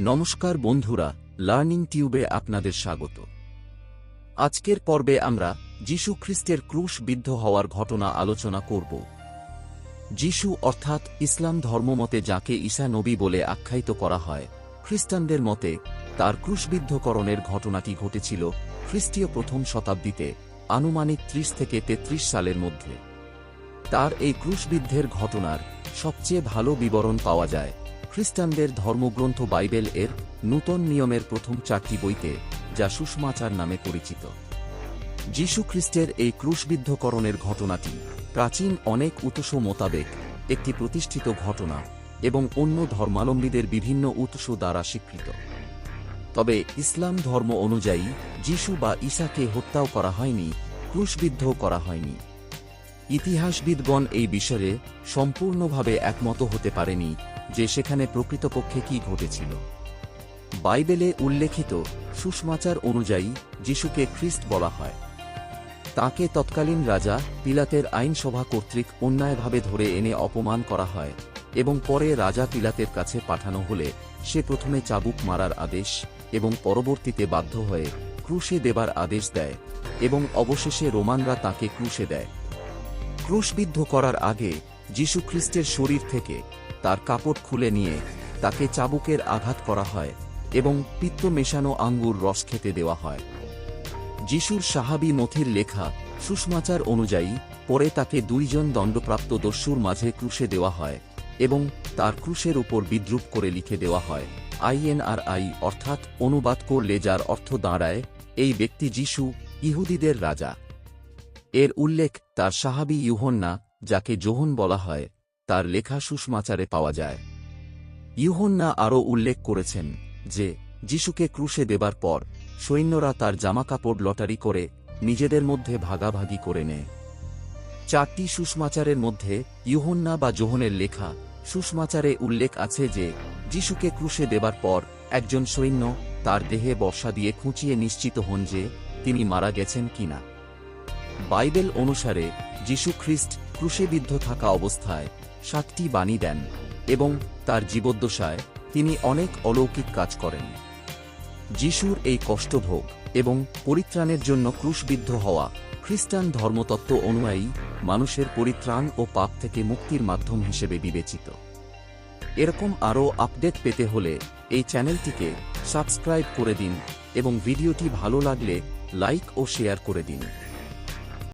নমস্কার বন্ধুরা, লার্নিং টিউবে আপনাদের স্বাগত। আজকের পর্বে আমরা যীশু খ্রিস্টের ক্রুশ বিদ্ধ হওয়ার ঘটনা আলোচনা করব। যীশু অর্থাৎ ইসলাম ধর্মমতে যাকে ঈসা নবী বলে আখ্যায়িত করা হয়, খ্রিস্টানদের মতে তার ক্রুশবিদ্ধকরণের ঘটনাটি ঘটেছিল খ্রিস্টীয় প্রথম শতাব্দীতে, আনুমানিক ত্রিশ থেকে তেত্রিশ সালের মধ্যে। তার এই ক্রুশবিদ্ধের ঘটনার সবচেয়ে ভালো বিবরণ পাওয়া যায় খ্রিস্টানদের ধর্মগ্রন্থ বাইবেল এর নূতন নিয়মের প্রথম চারটি বইতে, যা সুষমাচার নামে পরিচিত। যীশু খ্রিস্টের এই ক্রুশবিদ্ধকরণের ঘটনাটি প্রাচীন অনেক উৎস মোতাবেক একটি প্রতিষ্ঠিত ঘটনা এবং অন্য ধর্মাবলম্বীদের বিভিন্ন উৎস দ্বারা স্বীকৃত। তবে ইসলাম ধর্ম অনুযায়ী, যীশু বা ঈশাকে হত্যাও করা হয়নি, ক্রুশবিদ্ধও করা হয়নি। ইতিহাসবিদগণ এই বিষয়ে সম্পূর্ণভাবে একমত হতে পারেনি যে সেখানে প্রকৃতপক্ষে কি ঘটেছিল। বাইবেলে উল্লেখিত সুষমাচার অনুযায়ী যিশুকে খ্রিস্ট বলা হয়। তাকে তৎকালীন রাজা পিলাতের আইনসভা কর্তৃক অন্যায়ভাবে ধরে এনে অপমান করা হয় এবং পরে রাজা পিলাতের কাছে পাঠানো হলে সে প্রথমে চাবুক মারার আদেশ এবং পরবর্তীতে বাধ্য হয়ে ক্রুশে দেবার আদেশ দেয় এবং অবশেষে রোমানরা তাকে ক্রুশে দেয়। ক্রুশবিদ্ধ করার আগে যীশুখ্রিস্টের শরীর থেকে তার কাপড় খুলে নিয়ে তাকে চাবুকের আঘাত করা হয় এবং পিত্ত মেশানো আঙ্গুর রস খেতে দেওয়া হয়। যিশুর সাহাবি নথির লেখা সুষমাচার অনুযায়ী পরে তাকে দুইজন দণ্ডপ্রাপ্ত দস্যুর মাঝে ক্রুশে দেওয়া হয় এবং তার ক্রুশের উপর বিদ্রুপ করে লিখে দেওয়া হয়। আইএনআরআই অর্থাৎ অনুবাদ করলে যার অর্থ দাঁড়ায়, এই ব্যক্তি যিশু ইহুদিদের রাজা। এর উল্লেখ তার সাহাবি ইউহন্না, যাকে জোহন বলা হয়, তার লেখা সুষমাচারে পাওয়া যায়। ইউহন্না আরও উল্লেখ করেছেন যে, যিশুকে ক্রুশে দেবার পর, সৈন্যরা তার জামাকাপড় লটারি করে নিজেদের মধ্যে ভাগাভাগি করে নেয়। চারটি সুষমাচারের মধ্যে ইউহন্না বা জোহনের লেখা সুষমাচারে উল্লেখ আছে যে, যিশুকে ক্রুশে দেবার পর একজন সৈন্য তার দেহে বর্ষা দিয়ে খুঁচিয়ে নিশ্চিত হন যে, তিনি মারা গেছেন কিনা। বাইবেল অনুসারে যীশু খ্রিস্ট ক্রুশেবিদ্ধ থাকা অবস্থায় সাতটি বাণী দেন এবং তার জীবদ্দশায় তিনি অনেক অলৌকিক কাজ করেন। যিশুর এই কষ্টভোগ এবং পরিত্রাণের জন্য ক্রুশবিদ্ধ হওয়া খ্রিস্টান ধর্মতত্ত্ব অনুযায়ী মানুষের পরিত্রাণ ও পাপ থেকে মুক্তির মাধ্যম হিসেবে বিবেচিত। এরকম আরও আপডেট পেতে হলে এই চ্যানেলটিকে সাবস্ক্রাইব করে দিন এবং ভিডিওটি ভালো লাগলে লাইক ও শেয়ার করে দিন।